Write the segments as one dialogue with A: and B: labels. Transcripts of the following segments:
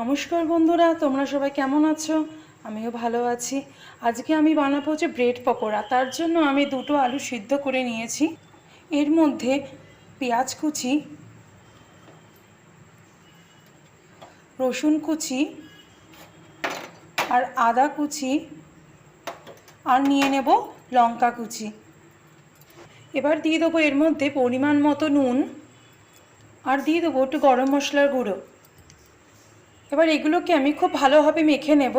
A: নমস্কার বন্ধুরা, তোমরা সবাই কেমন আছো? আমিও ভালো আছি। আজকে আমি বানাবো হচ্ছে ব্রেড পকোড়া। তার জন্য আমি দুটো আলু সিদ্ধ করে নিয়েছি। এর মধ্যে পেঁয়াজ কুচি, রসুন কুচি আর আদা কুচি আর নিয়ে নেব লঙ্কা কুচি। এবার দিয়ে দেবো এর মধ্যে পরিমাণ মতো নুন আর দিয়ে দেবো একটু গরম মশলার গুঁড়ো। এবার এগুলোকে আমি খুব ভালোভাবে মেখে নেব।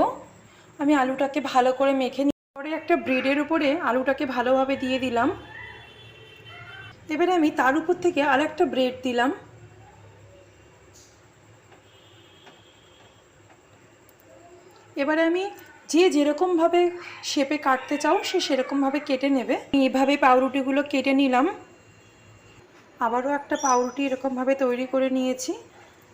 A: আমি আলুটাকে ভালো করে মেখে নিয়ে পরে একটা ব্রেডের উপরে আলুটাকে ভালোভাবে দিয়ে দিলাম। এবারে আমি তার উপর থেকে আর একটা ব্রেড দিলাম। এবারে আমি যে যেরকমভাবে শেপে কাটতে চাও, সে সেরকমভাবে কেটে নেবে। এভাবে পাউরুটিগুলো কেটে নিলাম। আবারও একটা পাউরুটি এরকমভাবে তৈরি করে নিয়েছি।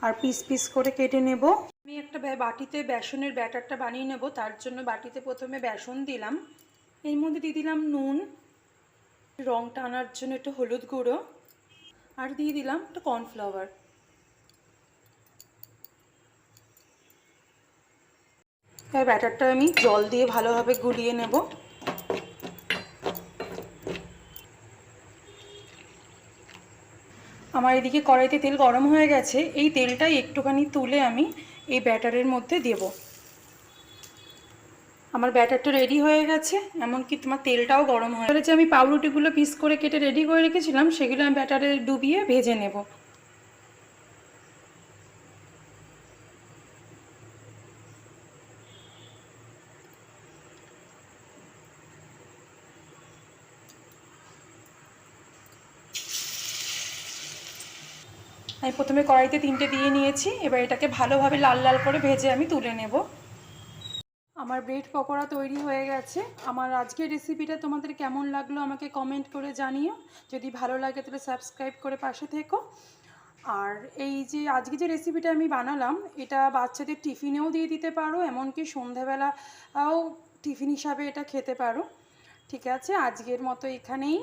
A: আর পিস পিস করে কেটে নেব। আমি একটা বাটিতে বেসনের ব্যাটারটা বানিয়ে নেব, তার জন্য বাটিতে প্রথমে বেসন দিলাম। এর মধ্যে দিয়ে দিলাম নুন, রংটা আনার জন্য একটু হলুদ গুঁড়ো, আর দিয়ে দিলাম একটু কর্নফ্লাওয়ার। ব্যাটারটা আমি জল দিয়ে ভালোভাবে গুলিয়ে নেব। আমার এদিকে কড়াইতে তেল গরম হয়ে গেছে, এই তেলটাই একটুখানি তুলে আমি এই ব্যাটারের মধ্যে দেব। আমার ব্যাটারটা রেডি হয়ে গেছে, এমনকি তোমার তেলটাও গরম হয়ে গেছে। আমি পাউরুটিগুলো পিস করে কেটে রেডি করে রেখেছিলাম, সেগুলো আমি ব্যাটারে ডুবিয়ে ভেজে নেব। আমি প্রথমে কড়াইতে তিনটে দিয়ে নিয়েছি, এবার এটাকে ভালোভাবে লাল লাল করে ভেজে আমি তুলে নেব। আমার ব্রেড পকোড়া তৈরি হয়ে গেছে। আমার আজকের রেসিপিটা তোমাদের কেমন লাগল আমাকে কমেন্ট করে জানিও। যদি ভালো লাগে তাহলে সাবস্ক্রাইব করে পাশে থেকো। আর এই যে আজকে যে রেসিপিটা আমি বানালাম, এটা বাচ্চাদের টিফিনেও দিয়ে দিতে পারো, এমনকি সন্ধেবেলাও টিফিন হিসাবে এটা খেতে পারো। ঠিক আছে, আজকের মতো এখানেই।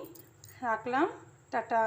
A: রাখলাম। টাটা।